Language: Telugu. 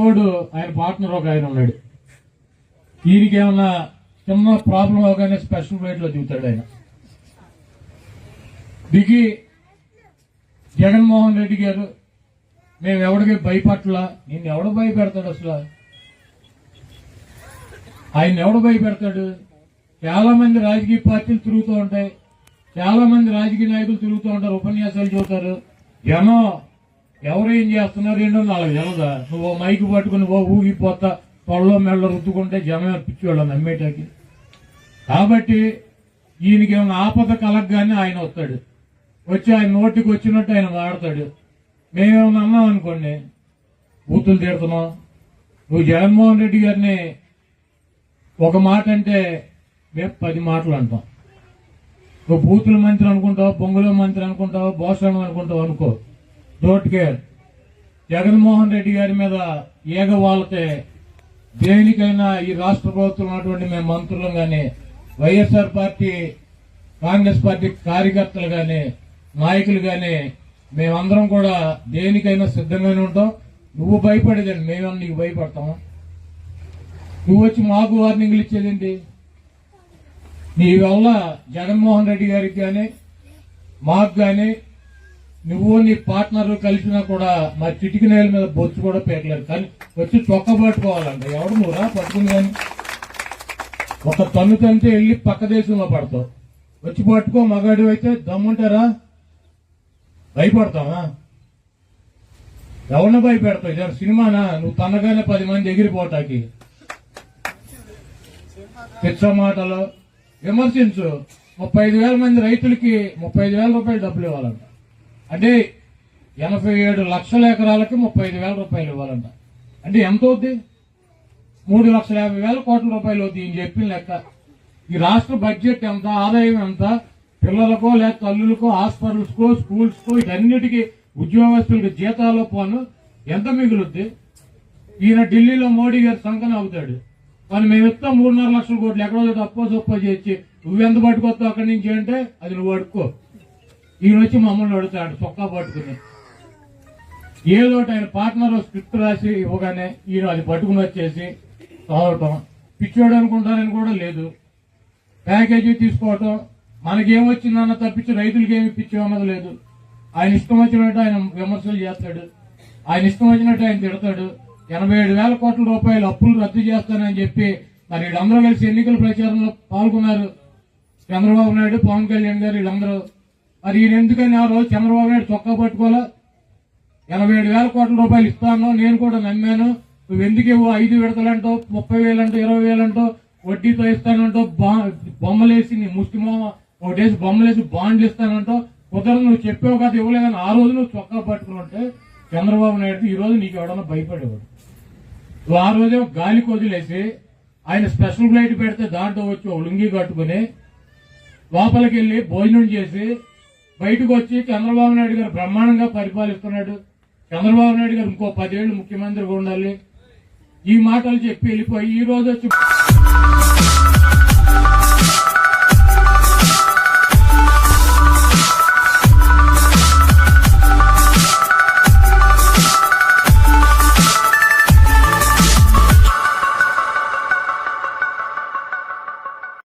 తోడు ఆయన పార్ట్నర్ ఒక ఆయన ఉన్నాడు. ఈయనకి ఏమన్నా చిన్న ప్రాబ్లం అవగానే స్పెషల్ ఫ్లైట్లో దిగుతాడు ఆయన. దిగి జగన్మోహన్ రెడ్డి గారు మేము ఎవడికి భయపట్ల నిన్ను ఎవడు భయపెడతాడు అసలు? ఆయన ఎవడు భయపెడతాడు? చాలా మంది రాజకీయ పార్టీలు తిరుగుతూ ఉంటాయి. చాలా మంది రాజకీయ నాయకులు తిరుగుతూ ఉంటారు ఉపన్యాసాలు చూస్తారు జనం ఎవరు ఏం చేస్తున్నారు? ఏంటో నాలుగు తెలదా? నువ్వు ఓ మైకు పట్టుకుని ఓ ఊగిపోతా తొళ్ళలో మెళ్ళ రుద్దుకుంటే జనం పిచ్చివాళ్ళు నమ్మేటాకి కాబట్టి ఈయనకి ఏమైనా ఆపద కలగగానే ఆయన వస్తాడు. వచ్చి ఆయన నోటికి వచ్చినట్టు ఆయన వాడతాడు. మేమేమన్నా అన్నాం అనుకోండి బూతులు తిడుతున్నాం. నువ్వు జగన్మోహన్ రెడ్డి గారిని ఒక మాట అంటే మేము పది మాటలు అంటాం. నువ్వు బూతుల మంత్రి అనుకుంటావు బొంగుల మంత్రి అనుకుంటావు భోషణం అనుకుంటావు అనుకో. డోంట్ కేర్ జగన్మోహన్ రెడ్డి గారి మీద ఏగ వాళ్ళతే దేనికైనా ఈ రాష్ట్ర ప్రభుత్వం ఉన్నటువంటి మేము మంత్రులు కానీ వైఎస్ఆర్ పార్టీ కాంగ్రెస్ పార్టీ కార్యకర్తలు కానీ నాయకులు కానీ మేమందరం కూడా దేనికైనా సిద్ధంగానే ఉంటాం. నువ్వు భయపడేదండి మేమన్నా నీకు భయపడతాం. నువ్వు వచ్చి మాకు వార్నింగ్లు ఇచ్చేదేంటి? నీ వల్ల జగన్మోహన్ రెడ్డి గారికి కానీ మాకు కానీ నువ్వు నీ పార్ట్నర్ కలిసినా కూడా మా చిటికి నేల మీద బొచ్చు కూడా పెట్టలేదు కానీ వచ్చి చొక్క పట్టుకోవాలంట. ఎవడు నువ్వురా పట్టుకుని కానీ. ఒక తన్ను తంటే వెళ్ళి పక్క దేశంలో పడతావు. వచ్చి పట్టుకో మగాడు అయితే దమ్ముంటారా భయపడతావా? ఎవరిని భయపెడతావు? ఇదే సినిమానా? నువ్వు తనగానే పది మంది ఎగిరిపోటాకి పిచ్చ మాటలు. విమర్శించు. ముప్పై ఐదు వేల మంది రైతులకి ముప్పై ఐదు వేల రూపాయలు డబ్బులు ఇవ్వాలంట. అంటే ఎనభై ఏడు లక్షల ఎకరాలకి ముప్పై ఐదు వేల రూపాయలు ఇవ్వాలంట. అంటే ఎంత అవుద్ది? మూడు లక్షల యాభై వేల కోట్ల రూపాయలు అవుద్ది ఈయన చెప్పిన లెక్క. ఈ రాష్ట్ర బడ్జెట్ ఎంత ఆదాయం ఎంత పిల్లలకో లేదా తల్లులకో హాస్పిటల్స్కో స్కూల్స్కో వీటన్నిటికీ ఉద్యోగస్తులకు జీతాలు పోను. ఎంత మిగులుద్ది? ఈయన ఢిల్లీలో మోడీ గారి సంకన అవుతాడు. కానీ మేము ఇస్తాం మూడున్నర లక్షల కోట్లు ఎక్కడో తప్పో సొప్పో చేసి నువ్వెంత పట్టుకొస్తావు అక్కడి నుంచి అంటే అది నువ్వు అడుక్కో. ఈయన వచ్చి మమ్మల్ని అడుగుతాడు చొక్కా పట్టుకుని. ఏదో ఆయన పార్ట్నర్ స్క్రిప్ట్ రాసి ఇవ్వగానే ఈయన అది పట్టుకుని వచ్చేసి చదవటం పిచ్చోడు అనుకుంటారని కూడా లేదు. ప్యాకేజీ తీసుకోవటం మనకేమొచ్చిందన్న తప్పించి రైతులకి ఏమి పిచ్చి అన్నది లేదు. ఆయన ఇష్టం వచ్చినట్టు ఆయన విమర్శలు చేస్తాడు. ఆయన ఇష్టం వచ్చినట్టు ఆయన తిడతాడు. ఎనభై ఏడు వేల కోట్ల రూపాయలు అప్పులు రద్దు చేస్తానని చెప్పి మరి వీళ్ళందరూ కలిసి ఎన్నికల ప్రచారంలో పాల్గొన్నారు. చంద్రబాబు నాయుడు పవన్ కళ్యాణ్ గారు వీళ్ళందరూ మరి ఈయన ఎందుకని ఆ రోజు చంద్రబాబు నాయుడు చొక్కా పట్టుకోలే? ఎనభై ఏడు వేల కోట్ల రూపాయలు ఇస్తాను నేను కూడా నమ్మాను. నువ్వు ఎందుకు ఇవ్వు? ఐదు విడతలంటో ముప్పై వేలంటో ఇరవై వేలంటో వడ్డీతో ఇస్తానంటో బొమ్మలేసి నీ ముస్లిం ఒకటేసి బొమ్మలేసి బాండ్లు ఇస్తానంటో కుదరదు నువ్వు చెప్పావు కదా ఇవ్వలేదని ఆ రోజు నువ్వు చొక్కా పట్టుకుని ఉంటే చంద్రబాబు నాయుడు ఈ రోజు నీకు ఎవడన్నా భయపడేవాడు. నువ్వు ఆ రోజే గాలి కొదిలేసి ఆయన స్పెషల్ ఫ్లైట్ పెడితే దాంట్లో వచ్చి ఒక లుంగి కట్టుకుని లోపలికి వెళ్ళి భోజనం చేసి బయటకు వచ్చి చంద్రబాబు నాయుడు గారు బ్రహ్మాండంగా పరిపాలిస్తున్నాడు. చంద్రబాబు నాయుడు గారు ఇంకో పదేళ్ళు ముఖ్యమంత్రిగా ఉండాలి. ఈ మాటలు చెప్పి వెళ్ళిపోయి ఈ రోజు వచ్చి